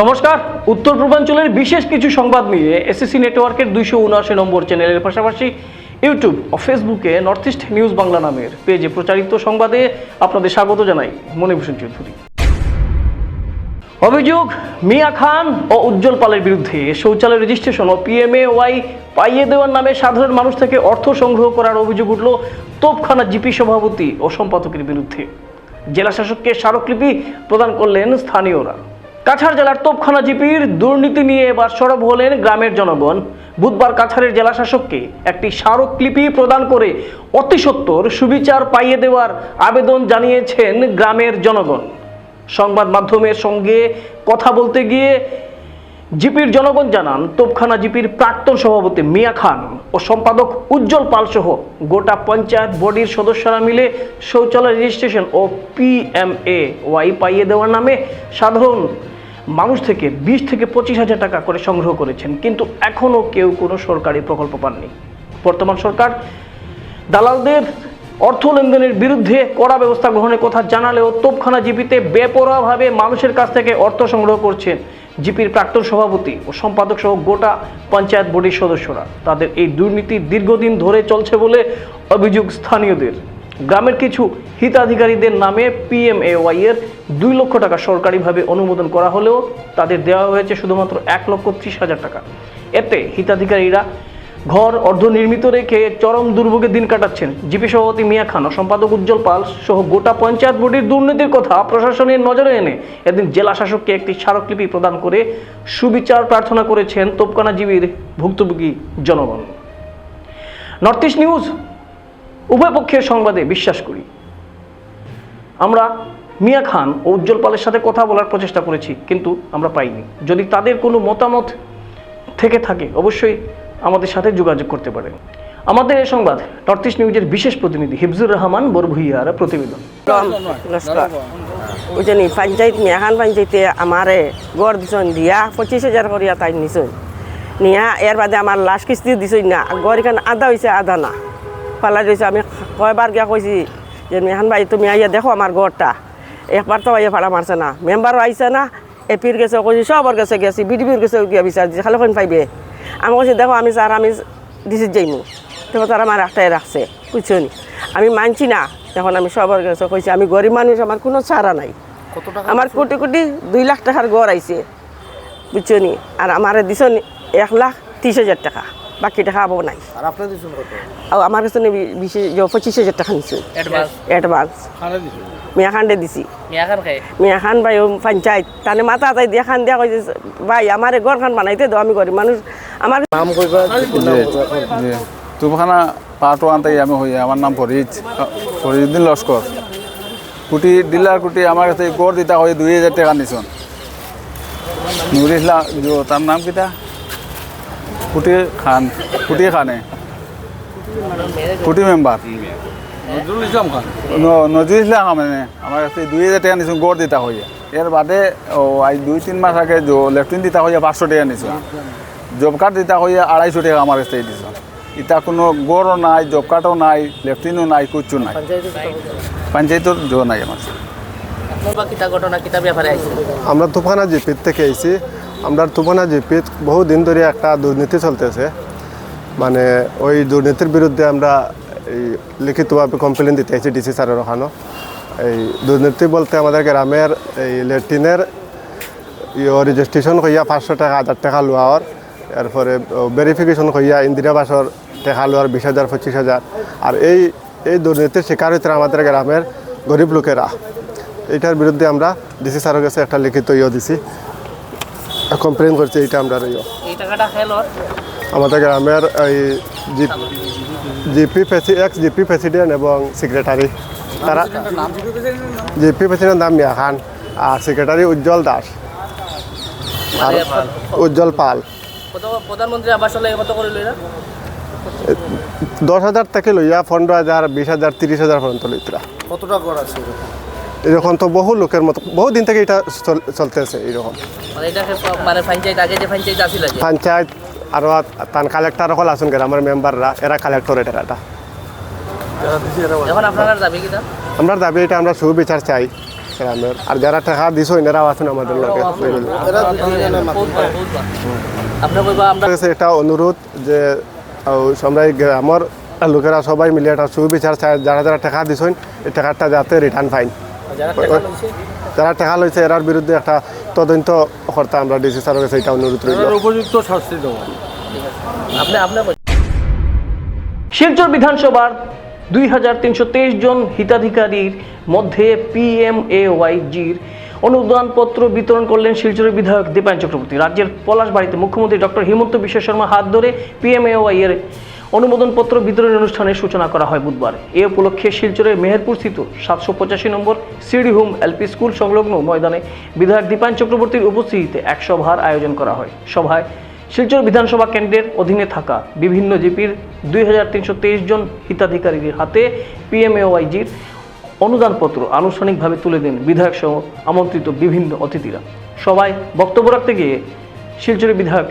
নমস্কার। উত্তর পূর্বাঞ্চলের বিশেষ কিছু সংবাদ নিয়ে এসএসসি নেটওয়ার্কের দুইশো উনআশি নম্বর চ্যানেলের পাশাপাশি ইউটিউব ও ফেসবুকে নর্থ ইস্ট নিউজ বাংলা নামের পেজে প্রচারিত সংবাদে আপনাদের স্বাগত জানাই মণিভূষণ চৌধুরী। অভিযোগ, মিয়া খান ও উজ্জ্বল পালের বিরুদ্ধে শৌচালয় রেজিস্ট্রেশন ও পিএমএ ওয়াই পাইয়ে দেওয়ার নামে সাধারণ মানুষ থেকে অর্থ সংগ্রহ করার অভিযোগ উঠল তোপখানা জিপি সভাপতি ও সম্পাদকের বিরুদ্ধে। জেলা শাসককে স্মারকলিপি প্রদান করলেন স্থানীয়রা। কাছাড় জেলার তোপখানা জিপির দুর্নীতি নিয়ে এবার সরব হলেন গ্রামের জনগণ। বুধবার কাছাড়ের জেলা শাসককে একটি স্মারকলিপি প্রদান করে অতি সত্বর সুবিচার পাইয়ে দেওয়ার আবেদন জানিয়েছেন গ্রামের জনগণ। সংবাদ মাধ্যমের সঙ্গে কথা বলতে গিয়ে জিপির জনগণ জানান, তোপখানা জিপির প্রাক্তন সভাপতি মিয়া খান ও সম্পাদক উজ্জ্বল পাল সহ গোটা পঞ্চায়েত বডির সদস্যরা মিলে শৌচালয় রেজিস্ট্রেশন ও পিএমএ ওয়াই পাইয়ে দেওয়ার নামে সাধারণ মানুষ থেকে বিশ থেকে পঁচিশ হাজার টাকা করে সংগ্রহ করেছেন, কিন্তু এখনও কেউ কোনো সরকারি প্রকল্প পাননি। বর্তমান সরকার দালালদের অর্থ লেনদেনের বিরুদ্ধে কড়া ব্যবস্থা গ্রহণের কথা জানালেও তোপখানা জিপিতে বেপরোয়াভাবে মানুষের কাছ থেকে অর্থ সংগ্রহ করছেন জিপির প্রাক্তন সভাপতি ও সম্পাদক সহ গোটা পঞ্চায়েত বোর্ডের সদস্যরা। তাদের এই দুর্নীতি দীর্ঘদিন ধরে চলছে বলে অভিযোগ স্থানীয়দের। গ্রামের কিছু হিতাধিকারীদের নামে পিএমএওয়াই এর দুই লক্ষ টাকা সরকারিভাবে অনুমোদন করা হলেও তাদের দেওয়া হয়েছে শুধুমাত্র এক লক্ষ ত্রিশ হাজার টাকা। এতে হিতাধিকারীরা ঘর অর্ধনির্মিত রেখে চরম দুর্ভোগে দিন কাটাচ্ছেন। জিপি সভাপতি মিয়া খান ও সম্পাদক উজ্জ্বল পাল সহ গোটা পঞ্চায়েত বোর্ডের দুর্নীতির কথা প্রশাসনের নজরে এনে এদিন জেলা শাসককে একটি স্মারকলিপি প্রদান করে সুবিচার প্রার্থনা করেছেন তোপকানা জীবীর ভুক্তভোগী জনগণ। নর্থ ইস্ট নিউজ উভয় পক্ষের সংবাদে বিশ্বাস করি। আমরা মিয়া খান ও উজ্জ্বল পালের সাথে কথা বলার প্রচেষ্টা করেছি, কিন্তু আমরা পাইনি। যদি তাদের কোনো মতামত থেকে থাকে, অবশ্যই আমাদের সাথে যোগাযোগ করতে পারেন। আমাদের এই সংবাদ নর্থ ইস্ট নিউজের বিশেষ প্রতিনিধি হিফজুর রহমান বরভুইয়ার প্রতিবেদন। বুঝলি পঞ্চায়েত মিয়াখান পঞ্চায়েতে আমারে গড় দিছন দিয়া পঁচিশ হাজার করিয়া তাই নিছুন নিয়া, এর বাদে আমার লাশ কিস্তি দিছই না। গড় এখানে আধা হয়েছে আধা না। পালা দিয়েছে আমি কয়বার গিয়া কইছি যে মিয়াখান ভাই তুমি আইয়া দেখো আমার গড়টা একবার তো আইয়া ভাড়া মারছে না। মেম্বারও আইছে না এপির গেছে কইছি সবর গেছে গেছি বিডিপির গেছে গিয়া বিচার দিছে? খালি কোন পাইবে আমি কইছি দেখো আমি স্যার আমি দিছি যাইমু। তবে তারা আমার একটাই রাখছে বুঝছ নি? আমি মানছি না। তখন আমি সবার কাছে কইছি আমি গরিব মানুষ আমার কোনো ছাড়া নাই। আমার কোটি কোটি দুই লাখ টাকার গড় আইছে বুঝছ নি? আর আমার দিছ এক লাখ ত্রিশ হাজার টাকা। বাকি টাকা আবো নাই। আর আপনার দিচ্ছেন কত? আর আমার কাছে নি বিশ পঁচিশ হাজার টাকা নিচ্ছি অ্যাডভান্স অ্যাডভান্স মিয়া খান্ডে দিছি। মিয়া খান ভাই পঞ্চায়েত। তানে মাথা তাই দিয়া খান দিয়া কইছে ভাই আমার ঘর খান বানাইতে দাও আমি গরিব মানুষ। আমার নাম কইবা তুফখানা পার্ট ওয়ান থেকে আমি হই আমার নাম ফরিদ। ফরিদুদ্দিন লস্কর। কুটি ডিলার কুটি আমার কাছে গড় দিতা হয় দুই হাজার টাকা নিছন। নুর ইসলাম তার নাম কিটা কুটি খান কুটি খানে? কুটি মেম্বার? নজরুল ইসলাম খান। নজরুল ইসলাম মানে। আমার কাছে দুই হাজার টাকা নিছুন গড় দিতা হইয়া। এর বাদে ও আজ দুই তিন মাস আগে লেফটিন দিতা হইয়া পাঁচশো টাকা নিছুন জব কার্ড দিতা হইয়া আড়াইশো টাকা আমার কাছে দিছ। ইটা কোনো গড়ও নাই জব কার্ডও নাই লেফটিনও নাই কুচ্ছু নাই। পঞ্চায়েতর জো নাই আমার আমরা তুফানা জিপির থেকে এসেছি আমরা তুফানা জিপির বহুদিন ধরে একটা দুর্নীতি চলতেছে। মানে ওই দুর্নীতির বিরুদ্ধে আমরা এই লিখিতভাবে কমপ্লেন দিতে এসেছি ডিসি স্যারের ওখানে এই দুর্নীতি বলতে আমাদের গ্রামের এই লেট্রিনের ইয়ে রেজিস্ট্রেশন হইয়া পাঁচশো টাকা, হাজার টাকা লোয়ার এরপরে ভেরিফিকেশন হইয়া ইন্দিরা বাসর টাকা লোয়ার বিশ হাজার, পঁচিশ হাজার। আর এই এই দুর্নীতির শিকার হইতে আমাদের গ্রামের গরিব লোকেরা। এটার বিরুদ্ধে আমরা ডিসি স্যারের কাছে একটা লিখিত ইয়ে দিছি। কমপ্লেন করছি এইটা আমরা এই টাকাটা খেলো। আমাদের গ্রামের এই জিপি এক্স জিপি প্রেসিডেন্ট এবং সেক্রেটারি তারা জিপি প্রেসিডেন্ট নাম মিয়া খান আর সেক্রেটারি উজ্জ্বল দাস। আর উজ্জ্বল পাল। প্রধানমন্ত্রী আবাস কত করে লইরা? দশ হাজার থেকে লইয়া পনেরো হাজার বিশ হাজার তিরিশ হাজার পর্যন্ত লইতরা। কতটা কর আছে এরকম? তো বহু লোকের মতো বহু দিন থেকে এটা চল- চলতেছে এরকম। মানে মানে পঞ্চায়েত পঞ্চায়েত আরও তান কালেক্টর হল আসুন গ্রামের মেম্বাররা এরা কালেক্টর এটা এটা। এখন আপনার দাবি কিতা আমরা দাবি এটা আমরা সুবিচার চাই। গ্রামের আর যারা টাকা দিছ এনারাও আছেন আমাদের কাছে একটা অনুরোধ যে আমরা গ্রামের লোকেরা সবাই মিলে একটা সুবিচার চায় যারা যারা টাকা দিছেন এই টাকাটা যাতে রিটার্ন পাইন যারা টাকা লইছে। যারা টাকা লইছে এরার বিরুদ্ধে একটা তদন্ত কর্তা আমরা ডিসি স্যারের কাছে এটা অনুরোধ রইল। উপযুক্ত শাস্তি দেওয়া আপনি আপনি শিলচর বিধানসভার দুই হাজার তিনশো তেইশ জন হিতাধিকারীর মধ্যে পিএমএওয়াইজির অনুদানপত্র বিতরণ করলেন শিলচরের বিধায়ক দীপায়ন চক্রবর্তী। রাজ্যের পলাশবাড়িতে মুখ্যমন্ত্রী ডক্টর হিমন্ত বিশ্ব শর্মা হাত ধরে পিএমএওয়াই এর অনুমোদনপত্র বিতরণ অনুষ্ঠানের সূচনা করা হয় বুধবার। এ উপলক্ষে শিলচরের মেহেরপুর স্থিত সাতশো পঁচাশি নম্বর সিডি হোম এলপি স্কুল সংলগ্ন ময়দানে বিধায়ক দীপায়ন চক্রবর্তীর উপস্থিতিতে এক সভার আয়োজন করা হয়। সভায় শিলচর বিধানসভা কেন্দ্রের অধীনে থাকা বিভিন্ন জিপির দুই হাজার তিনশো তেইশ জন হিতাধিকারীদের হাতে পিএমএওয়াইজির অনুদানপত্র আনুষ্ঠানিকভাবে তুলে দেন বিধায়ক সহ আমন্ত্রিত বিভিন্ন অতিথিরা। সবাই বক্তব্য রাখতে গিয়ে শিলচরের বিধায়ক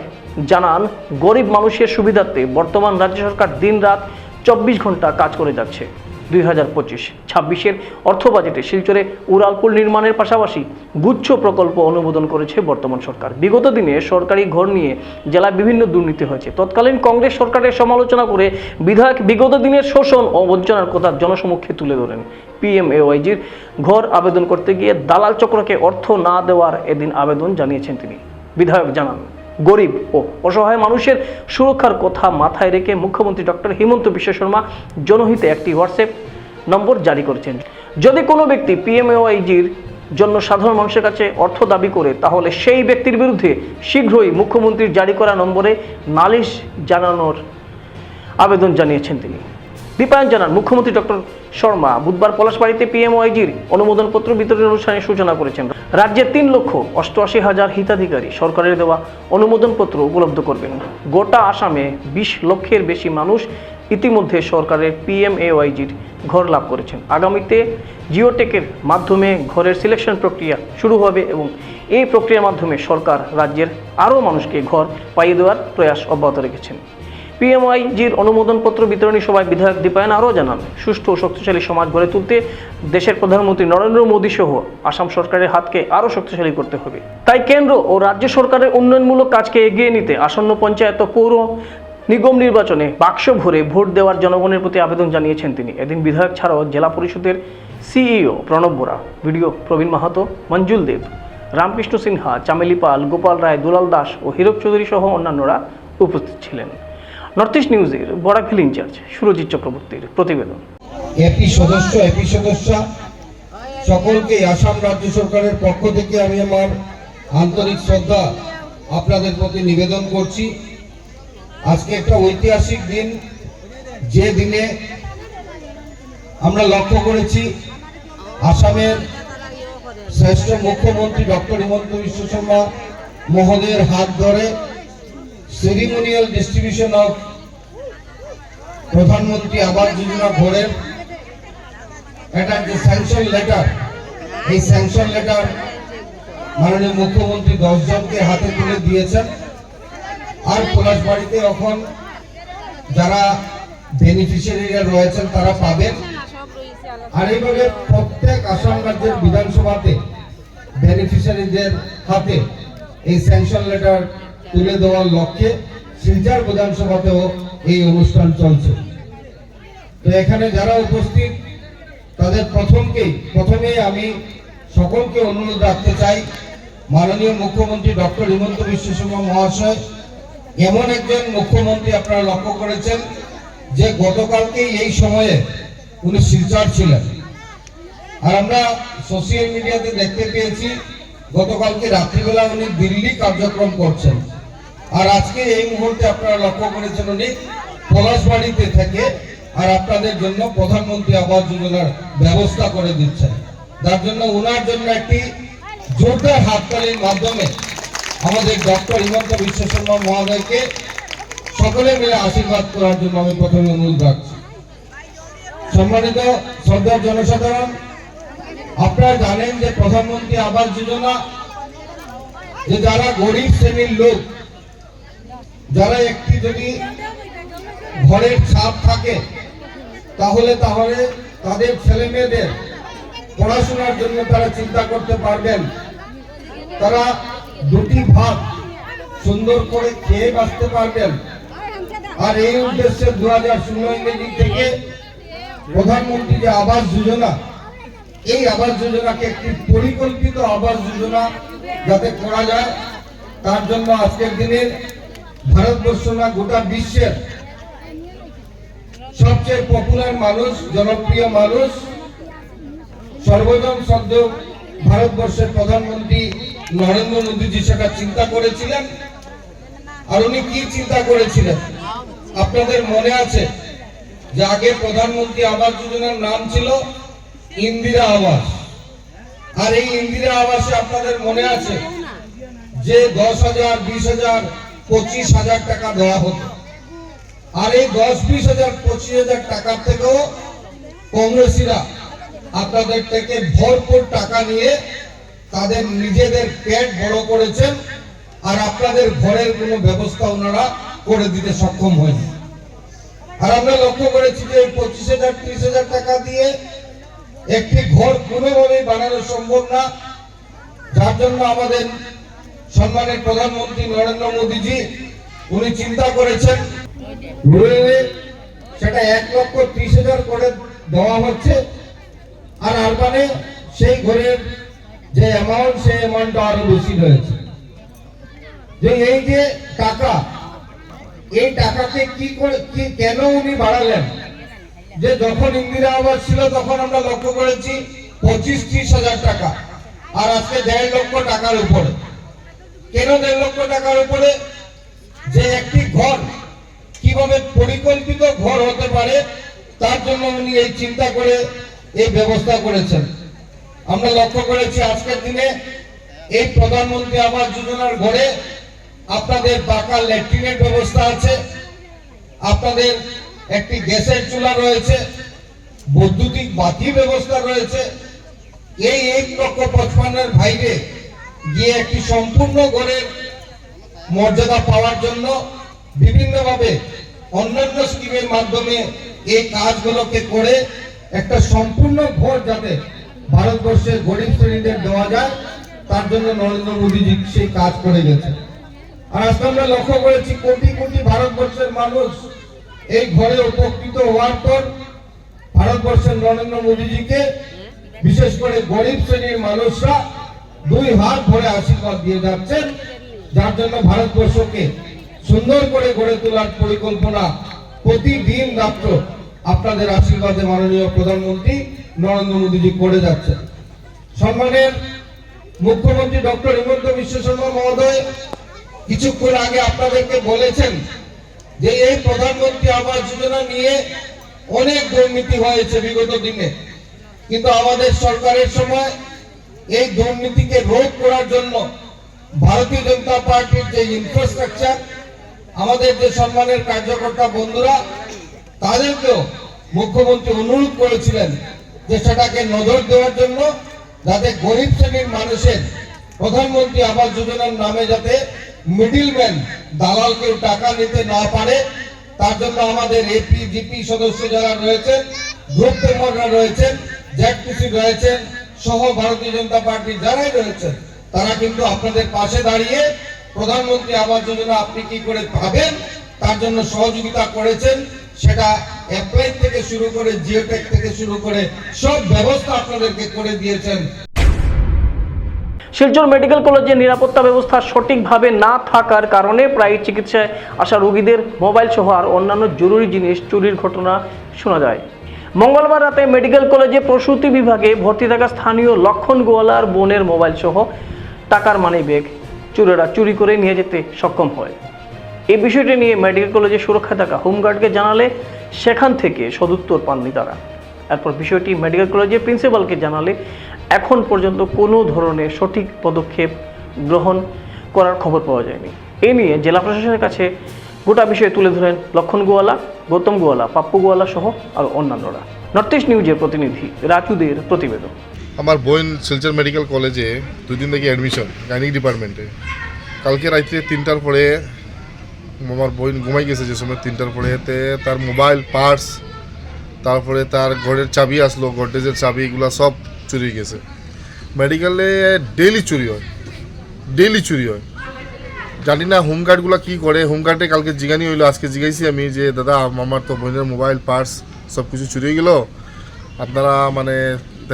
জানান, গরিব মানুষের সুবিধার্থে বর্তমান রাজ্য সরকার দিনরাত চব্বিশ ঘণ্টা কাজ করে যাচ্ছে। দুই হাজার পঁচিশ ছাব্বিশের অর্থ বাজেটে শিলচরে উড়ালপুল নির্মাণের পাশাপাশি গুচ্ছ প্রকল্প অনুমোদন করেছে বর্তমান সরকার। বিগত দিনে সরকারি ঘর নিয়ে জেলায় বিভিন্ন দুর্নীতি হয়েছে। তৎকালীন কংগ্রেস সরকারের সমালোচনা করে বিধায়ক বিগত দিনের শোষণ ও বঞ্চনার কথা জনসমক্ষে তুলে ধরেন। পিএমএওয়াইজির ঘর আবেদন করতে গিয়ে দালাল চক্রকে অর্থ না দেওয়ার এদিন আবেদন জানিয়েছেন তিনি। বিধায়ক জানান গরিব ও অসহায় মানুষের সুরক্ষার কথা মাথায় রেখে মুখ্যমন্ত্রী ডক্টর হিমন্ত বিশ্ব শর্মা জনহিতে একটি হোয়াটসঅ্যাপ নম্বর জারি করেছেন। যদি কোনো ব্যক্তি পিএমএওয়াইজির জন্য সাধারণ মানুষের কাছে অর্থ দাবি করে, তাহলে সেই ব্যক্তির বিরুদ্ধে শীঘ্রই মুখ্যমন্ত্রীর জারি করা নম্বরে নালিশ জানানোর আবেদন জানিয়েছেন তিনি। দীপায়ন জানান, মুখ্যমন্ত্রী ডক্টর শর্মা বুধবার পলাশবাড়িতে পিএমওয়াইজির অনুমোদনপত্র বিতরণ অনুষ্ঠানের সূচনা করেছেন। রাজ্যের তিন লক্ষ অষ্টআশি হাজার হিতাধিকারী সরকারের দেওয়া অনুমোদনপত্র উপলব্ধ করবেন। গোটা আসামে বিশ লক্ষের বেশি মানুষ ইতিমধ্যে সরকারের পিএমএওয়াইজির ঘর লাভ করেছেন। আগামীতে জিওটেকের মাধ্যমে ঘরের সিলেকশন প্রক্রিয়া শুরু হবে এবং এই প্রক্রিয়ার মাধ্যমে সরকার রাজ্যের আরও মানুষকে ঘর পাইয়ে দেওয়ার প্রয়াস অব্যাহত রেখেছেন। পিএমআইজির অনুমোদনপত্র বিতরণী সভায় বিধায়ক দীপায়ন আরও জানান, সুষ্ঠু ও শক্তিশালী সমাজ গড়ে তুলতে দেশের প্রধানমন্ত্রী নরেন্দ্র মোদী সহ আসাম সরকারের হাতকে আরও শক্তিশালী করতে হবে। তাই কেন্দ্র ও রাজ্য সরকারের উন্নয়নমূলক কাজকে এগিয়ে নিতে আসন্ন পঞ্চায়েত পৌর নিগম নির্বাচনে বাক্স ভরে ভোট দেওয়ার জনগণের প্রতি আবেদন জানিয়েছেন তিনি। এদিন বিধায়ক ছাড়াও জেলা পরিষদের সিইও প্রণব বোরা ভিডিও প্রবীণ মাহাতো, মঞ্জুল দেব, রামকৃষ্ণ সিনহা, চামেলি পাল, গোপাল রায়, দুলাল দাস ও হীরক চৌধুরী সহ অন্যান্যরা উপস্থিত ছিলেন। নর্থ ইস্ট নিউজের বড়াখিল ইনচার্জ সুরজিৎ চক্রবর্তীর প্রতিবেদন। এপি সদস্য এপি সদস্য, সকলকে আসাম রাজ্য সরকারের পক্ষ থেকে আমি আমার আন্তরিক শ্রদ্ধা আপনাদের প্রতি নিবেদন করছি। আজকে একটা ঐতিহাসিক দিন। যে দিনে আমরা লক্ষ্য করেছি, আসামের শ্রেষ্ঠ মুখ্যমন্ত্রী ডক্টর হিমন্ত বিশ্ব শর্মা মহোদয়ের হাত ধরে সেরিমোনিয়াল ডিস্ট্রিবিউশন অফ প্রধানমন্ত্রী আবাস যোজনা ঘরের একটা যে স্যাংশন লেটার এই স্যাংশন লেটার মাননীয় মুখ্যমন্ত্রী দশ জনকে হাতে তুলে দিয়েছেন। আর পলাশবাড়িতে এখন যারা বেনিফিশিয়ারিরা রয়েছেন, তারা পাবেন। আর এইভাবে প্রত্যেক আসাম রাজ্যের বিধানসভাতে বেনিফিশিয়ারিদের হাতে এই স্যাংশন লেটার তুলে দেওয়ার লক্ষ্যে শিলচর বিধানসভাতেও এই অনুষ্ঠান চলছে। তো এখানে যারা উপস্থিত, তাদের প্রথমকেই প্রথমেই আমি সকলকে অনুরোধ রাখতে চাই, মাননীয় মুখ্যমন্ত্রী ডক্টর হিমন্ত বিশ্ব শর্মা মহাশয়, এমন একজন মুখ্যমন্ত্রী আপনারা লক্ষ্য করেছেন, যে গতকালকেই এই সময়ে উনি শিলচর ছিলেন। আর আমরা সোশ্যাল মিডিয়াতে দেখতে পেয়েছি, গতকালকে রাত্রিবেলা উনি দিল্লি কার্যক্রম করছেন। আর আজকে এই মুহূর্তে আপনারা লক্ষ্য করেছেন উনি পলাশবাড়িতে থেকে আর আপনাদের জন্য প্রধানমন্ত্রী আবাস যোজনার ব্যবস্থা করে দিচ্ছেন। যার জন্য ওনার জন্য একটি জোরদার হাততালির মাধ্যমে আমাদের ডক্টর হিমন্ত বিশ্ব শর্মা মহোদয়কে সকলে মিলে আশীর্বাদ করার জন্য আমি প্রথমে অনুরোধ রাখছি। সম্মানিত শ্রদ্ধার জনসাধারণ, আপনারা জানেন যে প্রধানমন্ত্রী আবাস যোজনা, যে যারা গরিব শ্রেণির লোক যারা একটি যদি ঘরের ছাপ থাকে, তাহলে তাহলে তাদের ছেলে মেয়েদের পড়াশোনার জন্য তারা চিন্তা করতে পারবেন। তারা দুটি ভাত সুন্দর করে খেয়ে বাঁচতে পারবেন। আর এই উদ্দেশ্যে দু হাজার ষোলো ইংরেজি থেকে প্রধানমন্ত্রী যে আবাস যোজনা, এই আবাস যোজনাকে একটি পরিকল্পিত আবাস যোজনা যাতে করা যায়, তার জন্য আজকের দিনে ভারতবর্ষ না, গোটা বিশ্বের সবচেয়ে পপুলার মানুষ, জনপ্রিয় মানুষ, সর্বজন সদ্য ভারতবর্ষের প্রধানমন্ত্রী নরেন্দ্র মোদীজি সেটা চিন্তা করেছিলেন? আর উনি কি চিন্তা করেছিলেন? আপনাদের মনে আছে যে আগে প্রধানমন্ত্রী আবাস যোজনার নাম ছিল ইন্দিরা আবাস? আর এই ইন্দিরা আবাসে আপনাদের মনে আছে যে দশ হাজার, বিশ হাজার পঁচিশ হাজার টাকা দেওয়া হতো। আর এই দশ বিশ হাজার, পঁচিশ হাজার টাকার থেকেও কংগ্রেসীরা আপনাদের থেকে ভরপুর টাকা নিয়ে তাদের নিজেদের পেট বড় করেছেন আর আপনাদের ঘরের কোনো ব্যবস্থা ওনারা করে দিতে সক্ষম হয়নি। আর আমরা লক্ষ্য করেছি যে পঁচিশ হাজার, ত্রিশ হাজার টাকা দিয়ে একটি ঘর কোনোভাবেই বানানো সম্ভব না। যার জন্য আমাদের সম্মানের প্রধানমন্ত্রী নরেন্দ্র মোদীজি, উনি চিন্তা করেছেন সেটা এক লক্ষ ত্রিশ হাজার করে দেওয়া হচ্ছে। আর আরবানে সেই ঘরের যে অ্যামাউন্ট সেই অ্যামাউন্টটা আরও বেশি রয়েছে। যে এই যে টাকা, এই টাকাকে কি করে, কি, কেন উনি বাড়ালেন? যে যখন ইন্দিরা আবাস ছিল, তখন আমরা লক্ষ্য করেছি পঁচিশ ত্রিশ হাজার টাকা। আর আজকে দেড় লক্ষ টাকার উপরে। কেন দেড় লক্ষ টাকার উপরে? যে একটি ঘর কীভাবে পরিকল্পিত ঘর হতে পারে, তার জন্য উনি এই চিন্তা করে এই ব্যবস্থা করেছেন। আমরা লক্ষ্য করেছি আজকের দিনে এই প্রধানমন্ত্রী আবাস যোজনার ঘরে আপনাদের পাকা ল্যাট্রিনের ব্যবস্থা আছে, আপনাদের একটি গ্যাসের চুলা রয়েছে, বৈদ্যুতিক বাতি ব্যবস্থা রয়েছে। এই এক লক্ষ পঁচপান্নের বাইরে গিয়ে একটি সম্পূর্ণ ঘরের মর্যাদা পাওয়ার জন্য বিভিন্নভাবে অন্যান্য স্কিমের মাধ্যমে এই কাজগুলোকে করে একটা সম্পূর্ণ ঘর যাতে ভারতবর্ষের গরিব শ্রেণীদের দেওয়া যায়, তার জন্য নরেন্দ্র মোদীজি সেই কাজ করে গেছে আর আজকে আমরা লক্ষ্য করেছি, কোটি কোটি ভারতবর্ষের মানুষ এই ঘরে উপকৃত হওয়ার পর ভারতবর্ষের নরেন্দ্র মোদীজিকে বিশেষ করে গরিব শ্রেণির মানুষরা দুই হাত ভরে আশীর্বাদ দিয়ে যাচ্ছেন। যার জন্য ভারতবর্ষকে সুন্দর করে গড়ে তোলার পরিকল্পনা প্রতিদিন রাত্র আপনাদের আশীর্বাদে মাননীয় প্রধানমন্ত্রী নরেন্দ্র মোদীজি করে যাচ্ছেন। সম্মানের মুখ্যমন্ত্রী ডক্টর হিমন্ত বিশ্ব শর্মা মহোদয়, কিছুক্ষণ আগে আপনাদেরকে বলেছেন যে এই প্রধানমন্ত্রী আবাস যোজনা নিয়ে অনেক দুর্নীতি হয়েছে বিগত দিনে। কিন্তু আমাদের সরকারের সময় এই দুর্নীতিকে রোধ করার জন্য ভারতীয় জনতা পার্টির যে ইনফ্রাস্ট্রাকচার আমাদের যে সম্মানের কার্যকর্তা বন্ধুরা, তাদেরকেও মুখ্যমন্ত্রী অনুরোধ করেছিলেন যে সেটাকে নজর দেওয়ার জন্য যাতে গরিব শ্রেণির মানুষের প্রধানমন্ত্রী আবাস যোজনার নামে যাতে মিডিলম্যান দালাল কেউ টাকা নিতে না পারে, তার জন্য আমাদের এপি জিপি সদস্য যারা রয়েছেন গ্রুপ রয়েছেন জ্যাকটিসি রয়েছেন সহ ভারতীয় জনতা পার্টির যারাই রয়েছেন, তারা কিন্তু আপনাদের পাশে দাঁড়িয়ে প্রধানমন্ত্রী আবাস যোজনা আপনি কি করে পাবেন তার জন্য সহযোগিতা করেছেন, সেটা অ্যাপ্লাই থেকে শুরু করে জিওটেক থেকে শুরু করে সব ব্যবস্থা আপনাদেরকে করে দিয়েছেন। শিলচর মেডিকেল কলেজে নিরাপত্তা ব্যবস্থা সঠিকভাবে না থাকার কারণে প্রায় চিকিৎসায় আসা রোগীদের মোবাইল সহ আর অন্যান্য জরুরি জিনিস চুরির ঘটনা শোনা যায়। মঙ্গলবার রাতে মেডিকেল কলেজে প্রসূতি বিভাগে ভর্তি থাকা স্থানীয় লক্ষণ গোয়ালার বোনের মোবাইল সহ টাকার মানি ব্যাগ চোরেরা চুরি করে নিয়ে যেতে সক্ষম হয়। এই বিষয়টি নিয়ে মেডিকেল কলেজে সুরক্ষায় থাকা হোমগার্ডকে জানালে সেখান থেকে সদুত্তর পাননি তারা। এরপর বিষয়টি মেডিকেল কলেজের প্রিন্সিপালকে জানালে এখন পর্যন্ত কোনো ধরনের সঠিক পদক্ষেপ গ্রহণ করার খবর পাওয়া যায়নি। এ নিয়ে জেলা প্রশাসনের কাছে গোটা বিষয়ে তুলে ধরেন লক্ষণ গোয়ালা, গৌতম গোয়ালা, পাপ্পু গোয়ালা সহ আর অন্যান্যরা। নর্থ ইস্ট নিউজের প্রতিনিধি রাজুদের প্রতিবেদন। আমার বোন শিলচর মেডিকেল কলেজে দুই দিন থেকে অ্যাডমিশন গাইনিক ডিপার্টমেন্টে কালকে রাত্রে তিনটার পরে আমার বোন ঘুমাই গেছে যে সময় তিনটার পরে তার মোবাইল পার্স তারপরে তার ঘরের চাবি আসলো গডরেজের চাবি, এগুলো সব চুরি গেছে। মেডিকেলে ডেইলি চুরি হয় ডেইলি চুরি হয়। জানি না হোমগার্ডগুলো কী করে। হোমগার্ডে কালকে জিগানি হইল, আজকে জিগাইছি আমি যে, দাদা, আমার তো বোনের মোবাইল পার্স সব কিছু চুরি গেলো। আপনারা মানে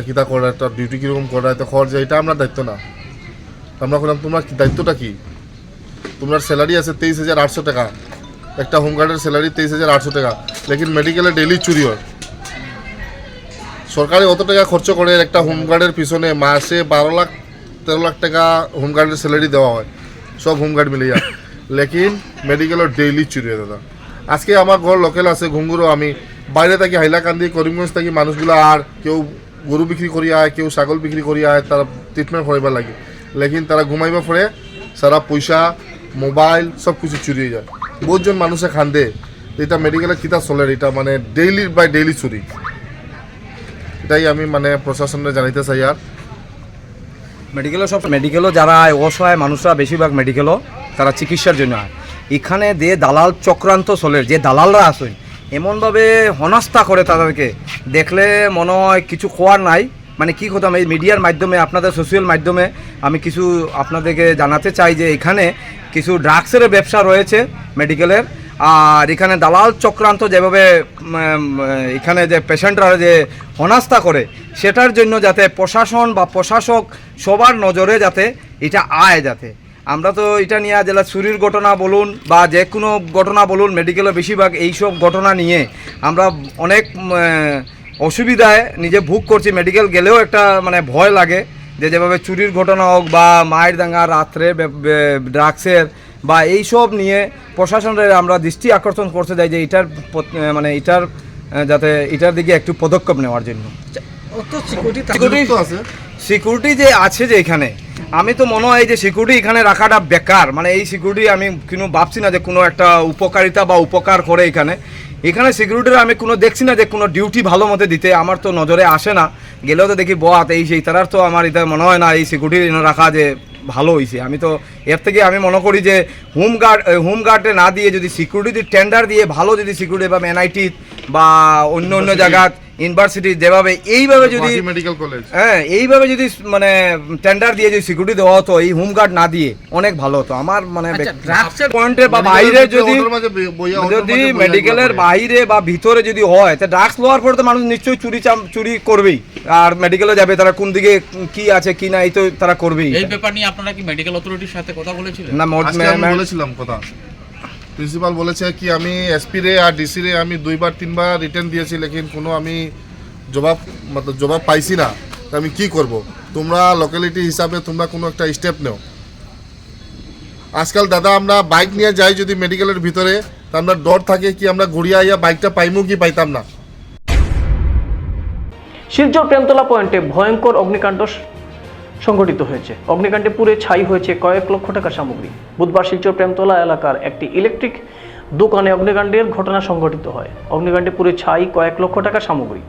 কিতা করা একটা ডিউটি কীরকম করা তো খরচ, এটা আপনার দায়িত্ব না। আমরা বললাম, তোমার দায়িত্বটা কি? তোমার স্যালারি আছে তেইশ হাজার আটশো টাকা। একটা হোমগার্ডের স্যালারি তেইশ হাজার আটশো টাকা। লেকিন মেডিকেলে ডেইলি চুরি হয়। সরকারি অত টাকা খরচ করে, একটা হোমগার্ডের পিছনে মাসে বারো লাখ, তেরো লাখ টাকা হোমগার্ডের স্যালারি দেওয়া হয়। সব হোমগার্ড মিলিয়া লেকিন মেডিকেলের ডেইলি চুরি হয় দাদা আজকে আমার ঘর লোকেল আছে ঘুঙ্গুরো আমি। বাইরে থাকি হাইলাকান্দি, করিমগঞ্জ থাকি মানুষগুলো আর কেউ গরু বিক্রি করি আয়, কেউ ছাগল বিক্রি করি আয়, তারা ট্রিটমেন্ট করাইবার লাগে। লেকিন তারা ঘুমাইবা পরে সারা পয়সা মোবাইল সব কিছু চুরি হয়ে যায়। বহুতজন মানুষে খান্দে। এটা মেডিকেলের কিতা চলে, এটা মানে ডেইলি বাই ডেইলি চুরি। এটাই আমি মানে প্রশাসনে জানাইতে চাই আর। মেডিকেলও সব মেডিকেলও যারা আয় অসহায় মানুষরা বেশিরভাগ মেডিকেলও তারা চিকিৎসার জন্য হয় এখানে যে দালাল চক্রান্ত চলে, যে দালালরা আসেন এমনভাবে হনাস্তা করে তাদেরকে। দেখলে মনে হয় কিছু খোয়ার নাই। মানে কি কথা এই মিডিয়ার মাধ্যমে, আপনাদের সোশ্যাল মাধ্যমে আমি কিছু আপনাদেরকে জানাতে চাই যে এখানে কিছু ড্রাগসের ব্যবসা রয়েছে মেডিকেলের আর এখানে দালাল চক্রান্ত যেভাবে এখানে যে পেশেন্টরা যে হনাস্তা করে, সেটার জন্য যাতে প্রশাসন বা প্রশাসক সবার নজরে যাতে এটা আয় যাতে। আমরা তো এটা নিয়ে জেলা চুরির ঘটনা বলুন বা যে কোনো ঘটনা বলুন মেডিকেলে বেশিরভাগ এইসব ঘটনা নিয়ে আমরা অনেক অসুবিধায় নিজে ভোগ করছি। মেডিকেল গেলেও একটা মানে ভয় লাগে যে যেভাবে চুরির ঘটনা হোক বা মায়ের দাঙ্গা রাত্রে ড্রাগসের বা এইসব নিয়ে প্রশাসনের আমরা দৃষ্টি আকর্ষণ করতে চাই যে এটার মানে এটার যাতে এটার দিকে একটু পদক্ষেপ নেওয়ার জন্য। সিকিউরিটি যে আছে যে এখানে আমি তো মনে হয় যে সিকিউরিটি এখানে রাখাটা বেকার। মানে এই সিকিউরিটি আমি কোনো ভাবছি না যে কোনো একটা উপকারিতা বা উপকার করে এখানে। এখানে সিকিউরিটির আমি কোনো দেখছি না যে কোনো ডিউটি ভালো মতো দিতে। আমার তো নজরে আসে না। গেলেও তো দেখি বয়াত এই সেই তারার তো আমার এটা মনে হয় না এই সিকিউরিটি রাখা যে ভালো হয়েছে আমি তো এর থেকে আমি মনে করি যে হোমগার্ড হোম গার্ডে না দিয়ে যদি সিকিউরিটি টেন্ডার দিয়ে ভালো যদি সিকিউরিটি বা এনআইটি বা অন্য অন্য জায়গা ইউনিভার্সিটি যেভাবে এইভাবে যদি মেডিকেল কলেজ। হ্যাঁ এইভাবে যদি মানে টেন্ডার দিয়ে যদি সিকিউরিটি দেওয়া হতো এই হোম গার্ড না দিয়ে অনেক ভালো হতো। আমার মানে পয়েন্টে বা বাইরে যদি যদি মেডিকেলের বাইরে বা ভিতরে যদি হয় তা ড্রাগস লওয়ার পরে তো মানুষ নিশ্চয়ই চুরি চাম- চুরি করবেই। আর মেডিকেলে যাবে তারা কোন দিকে কি আছে কি না এই তো তারা করবেই। এই ব্যাপার নিয়ে আপনারা কি মেডিকেল অথরিটির সাথে কথা বলেছিলেন? না আমি বলেছিলাম কথা। প্রিন্সিপাল বলেছে কি, আমি এসপি রে আর ডিসি রে আমি দুইবার, তিনবার রিটার্ন দিয়েছি, লেকিন কোনো আমি জবাব, মতলব জবাব পাইছি না। আমি কি করব? তোমরা লোকালিটি হিসাবে তোমরা কোনো একটা স্টেপ নেও। আজকাল দাদা আমরা বাইক নিয়ে যাই যদি মেডিকেলের ভিতরে, তা আমরা ডর থাকে কি আমরা ঘুরিয়ে আইয়া বাইকটা পাইমু কি পাইতাম না। শিলচর প্রেমতলা পয়েন্টে ভয়ঙ্কর অগ্নিকাণ্ড সংঘটিত হয়েছে। অগ্নিকাণ্ডে পুড়ে ছাই হয়েছে কয়েক লক্ষ টাকা সামগ্রী। বুধবার শিলচর প্রেমতলা এলাকার একটি ইলেকট্রিক দোকানে অগ্নিকাণ্ডের ঘটনা সংঘটিত হয়। অগ্নিকাণ্ডে পুড়ে ছাই কয়েক লক্ষ টাকা সামগ্রী।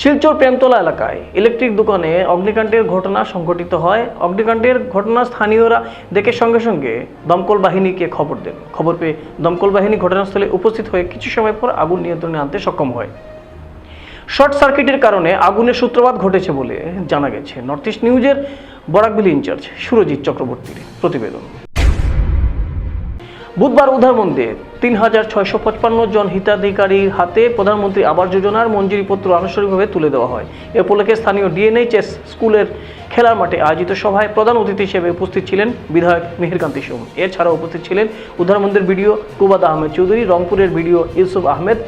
শিলচর প্রেমতলা এলাকায় ইলেকট্রিক দোকানে অগ্নিকাণ্ডের ঘটনা সংঘটিত হয়। অগ্নিকাণ্ডের ঘটনা স্থানীয়রা দেখে সঙ্গে সঙ্গে দমকল বাহিনীকে খবর দেন। খবর পেয়ে দমকল বাহিনী ঘটনাস্থলে উপস্থিত হয়ে কিছু সময় পর আগুন নিয়ন্ত্রণে আনতে সক্ষম হয়। শর্ট সার্কিটের কারণে আগুনের সূত্রপাত ঘটেছে বলে জানা গেছে। নর্থ ইস্ট নিউজের বরাকবিল ইনচার্জ সুরজিৎ চক্রবর্তীর প্রতিবেদন। বুধবার উধারবন্দে তিন হাজার ছয়শো পঁচপান্ন জন হিতাধিকারীর হাতে প্রধানমন্ত্রী আবাস যোজনার মঞ্জুরিপত্র আনুষ্ঠানিকভাবে তুলে দেওয়া হয়। এ উপলক্ষে স্থানীয় ডিএনএইচএস স্কুলের খেলার মাঠে আয়োজিত সভায় প্রধান অতিথি হিসেবে উপস্থিত ছিলেন বিধায়ক মিহিরকান্তি সোম। এছাড়াও উপস্থিত ছিলেন উধারবন্দের বিডিও কুবাদা আহমেদ চৌধুরী, রংপুরের BDO Yusuf Ahmed,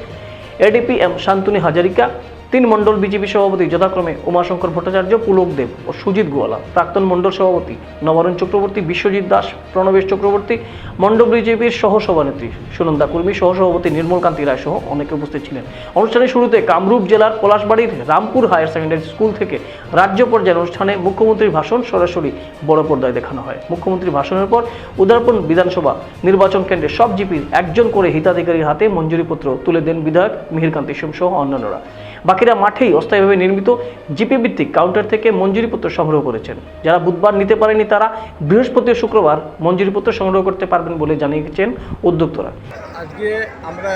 ADP M Shantani Hazarika তিন মণ্ডল বিজেপি সভাপতি যথাক্রমে উমাশঙ্কর ভট্টাচার্য, পুলক দেব ও সুজিত গোয়ালা। প্রাক্তন মণ্ডল সভাপতি নবরণ চক্রবর্তী, বিশ্বজিৎ দাস, প্রণবেশ চক্রবর্তী মণ্ডল বিজেপির সহ সভানেত্রী সুনন্দা কর্মী সহ সভাপতি নির্মল কান্তি রায় সহ অনেকে উপস্থিত ছিলেন। অনুষ্ঠানের শুরুতে কামরূপ জেলার পলাশবাড়ির রামপুর হায়ার সেকেন্ডারি স্কুল থেকে রাজ্য পর্যায়ের অনুষ্ঠানে মুখ্যমন্ত্রীর ভাষণ সরাসরি বড় পর্দায় দেখানো হয়। মুখ্যমন্ত্রীর ভাষণের পর উদারপন বিধানসভা, নির্বাচন কেন্দ্রে সব জিপির একজন করে হিতাধিকারীর হাতে মঞ্জুরিপত্র তুলে দেন বিধায়ক মিহিরকান্তি সোম সহ অন্যান্যরা। বাকিরা মাঠেই অস্থায়ীভাবে নির্মিত জিপি ভিত্তিক কাউন্টার থেকে মঞ্জুরিপত্র সংগ্রহ করেছেন। যারা বুধবার নিতে পারেনি তারা বৃহস্পতি ও শুক্রবার মঞ্জুরিপত্র সংগ্রহ করতে পারবেন বলে জানিয়েছেন উদ্যোক্তরা। আজকে আমরা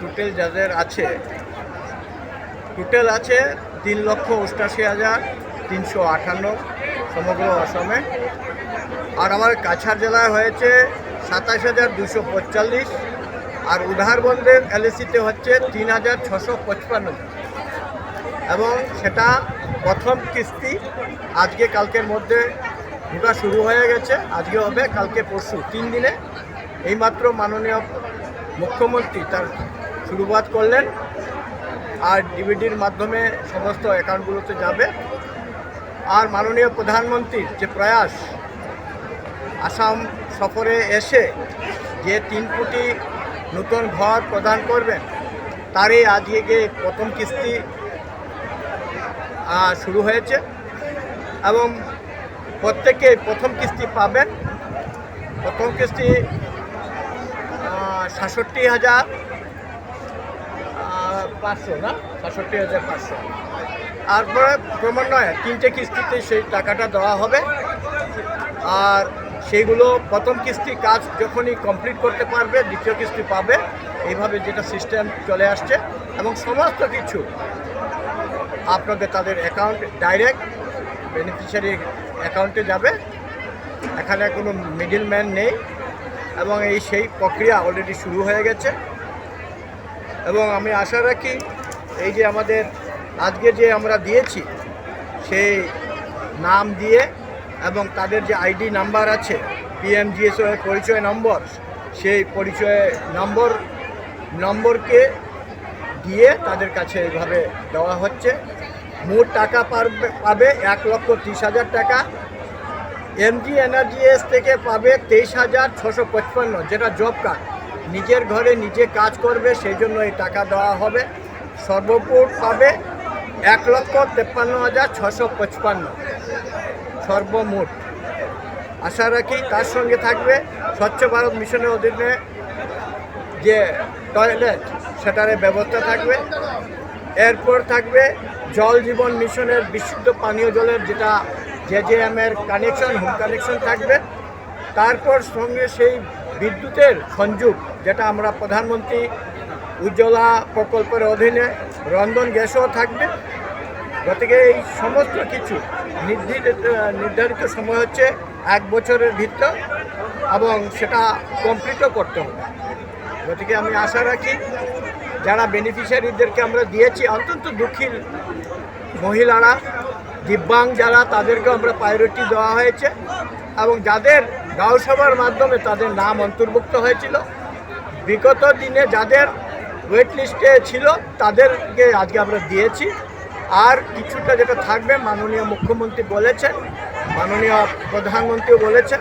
টোটাল যাদের আছে, টোটাল আছে তিন লক্ষ অষ্টাশি হাজার তিনশো আটান্ন সমগ্র অসমে। আর আমার কাছাড় জেলায় হয়েছে সাতাশ হাজার দুশো পঁয়তাল্লিশ। আর উধারবন্দের এলএসিতে হচ্ছে তিন হাজার ছশো পঁচপান্ন এবং সেটা প্রথম কিস্তি, আজকে কালকের মধ্যে ঢোকা শুরু হয়ে গেছে, আজকে হবে কালকে পরশু, তিন দিনে। এইমাত্র মাননীয় মুখ্যমন্ত্রী তার শুরুবাত করলেন, আর ডিবিডির মাধ্যমে সমস্ত অ্যাকাউন্টগুলোতে যাবে। আর মাননীয় প্রধানমন্ত্রীর যে প্রয়াস, আসাম সফরে এসে যে তিন কোটি নতুন ঘর প্রদান করবেন, তারই আজকে গিয়ে প্রথম কিস্তি শুরু হয়েছে এবং প্রত্যেকে প্রথম কিস্তি পাবেন। প্রথম কিস্তি সাতষট্টি হাজার পাঁচশো না? সাতষট্টি হাজার পাঁচশো। তারপরে ক্রমান্বয়ে তিনটে কিস্তিতে সেই টাকাটা দেওয়া হবে। আর সেইগুলো প্রথম কিস্তি কাজ যখনই কমপ্লিট করতে পারবে, দ্বিতীয় কিস্তি পাবে, এইভাবে যেটা সিস্টেম চলে আসছে এবং সমস্ত কিছু আপনাদের তাদের অ্যাকাউন্ট ডাইরেক্ট বেনিফিশিয়ারি অ্যাকাউন্টে যাবে। এখানে কোনো মিডিল ম্যান নেই এবং এই সেই প্রক্রিয়া অলরেডি শুরু হয়ে গেছে। এবং আমি আশা রাখি এই যে আমাদের আজকে যে আমরা দিয়েছি, সেই নাম দিয়ে এবং তাদের যে আইডি নাম্বার আছে পিএমজিএসও এর পরিচয় নম্বর, সেই পরিচয় নম্বর, নম্বরকে দিয়ে তাদের কাছে এইভাবে দেওয়া হচ্ছে। মোট টাকা পারবে, পাবে এক লক্ষ ত্রিশ হাজার টাকা। এমজি এনার্জিএস থেকে পাবে তেইশ হাজার ছশো পঁচপান্ন, যেটা জব কার্ড নিজের ঘরে নিজে কাজ করবে, সেই জন্য এই টাকা দেওয়া হবে। সর্বপুর পাবে এক লক্ষ তেপ্পান্ন হাজার ছশো পঁচপান্ন। সর্বমোট। আশা রাখি তার সঙ্গে থাকবে স্বচ্ছ ভারত মিশনের অধীনে যে টয়লেট সেটার ব্যবস্থা থাকবে। এরপর থাকবে জল জীবন মিশনের বিশুদ্ধ পানীয় জলের যেটা জে জে এম এর কানেকশন হোম কানেকশন থাকবে। তারপর সঙ্গে সেই বিদ্যুতের সংযোগ, যেটা আমরা প্রধানমন্ত্রী উজ্জ্বলা প্রকল্পের অধীনে রন্ধন গ্যাসও থাকবে। গতিকে এই সমস্ত কিছু নির্ধারিত নির্ধারিত সময় হচ্ছে এক বছরের ভিতর এবং সেটা কমপ্লিটও করতে হবে। গতিকে আমি আশা রাখি যারা বেনিফিশিয়ারিদেরকে আমরা দিয়েছি, অত্যন্ত দুঃখী মহিলারা, দিব্যাং যারা তাদেরকে আমরা প্রায়োরিটি দেওয়া হয়েছে এবং যাদের গাঁও সভার মাধ্যমে তাদের নাম অন্তর্ভুক্ত হয়েছিল, বিগত দিনে যাদের ওয়েট লিস্টে ছিল, তাদেরকে আজকে আমরা দিয়েছি। আর কিছুটা যেটা থাকবে, মাননীয় মুখ্যমন্ত্রী বলেছেন, মাননীয় প্রধানমন্ত্রীও বলেছেন।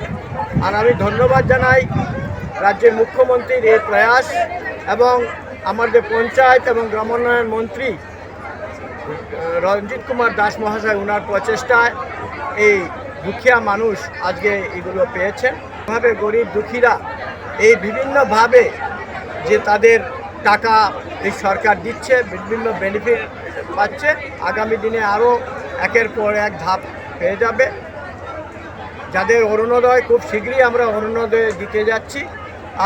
আর আমি ধন্যবাদ জানাই রাজ্যের মুখ্যমন্ত্রীর এই প্রয়াস এবং আমাদের পঞ্চায়েত এবং গ্রামোন্নয়ন মন্ত্রী, রঞ্জিত কুমার দাস মহাশয় ওনার প্রচেষ্টায় এই দুঃখিয়া মানুষ আজকে এগুলো পেয়েছেন। ভাবে গরিব দুঃখীরা এই বিভিন্নভাবে যে তাদের টাকা এই সরকার দিচ্ছে, বিভিন্ন বেনিফিট পাচ্ছে আগামী দিনে আরও একের পর এক ধাপ পেয়ে যাবে। যাদের অরুণোদয়, খুব শীঘ্রই আমরা অরুণোদয় দিতে যাচ্ছি।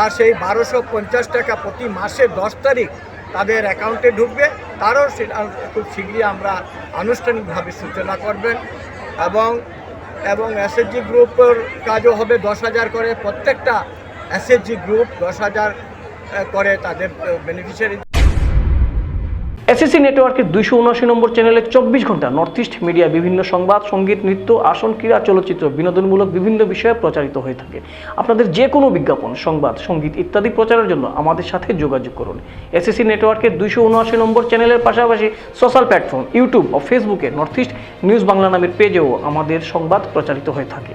আর সেই বারোশো পঞ্চাশ টাকা প্রতি মাসে দশ তারিখ তাদের অ্যাকাউন্টে ঢুকবে। তারও সেটা খুব শীঘ্রই আমরা আনুষ্ঠানিকভাবে সূচনা করবেন। এবং এবং এসএসজি গ্রুপের কাজও হবে দশ হাজার করে। প্রত্যেকটা এসএসজি গ্রুপ দশ হাজার করে তাদের বেনিফিশিয়ারি এসএসসি নেটওয়ার্কের দুইশো উনআশি নম্বর চ্যানেলে চব্বিশ ঘণ্টা নর্থ ইস্ট মিডিয়া বিভিন্ন সংবাদ, সংগীত, নৃত্য, আসন, ক্রীড়া, চলচ্চিত্র, বিনোদনমূলক বিভিন্ন বিষয়ে প্রচারিত হয়ে থাকে। আপনাদের যে কোনো বিজ্ঞাপন, সংবাদ, সংগীত ইত্যাদি প্রচারের জন্য আমাদের সাথে যোগাযোগ করুন। এসএসসি নেটওয়ার্কের দুইশো উনআশি নম্বর চ্যানেলের পাশাপাশি সোশ্যাল প্ল্যাটফর্ম ইউটিউব ও ফেসবুকে নর্থ ইস্ট নিউজ বাংলা নামের পেজেও আমাদের সংবাদ প্রচারিত হয়ে থাকে।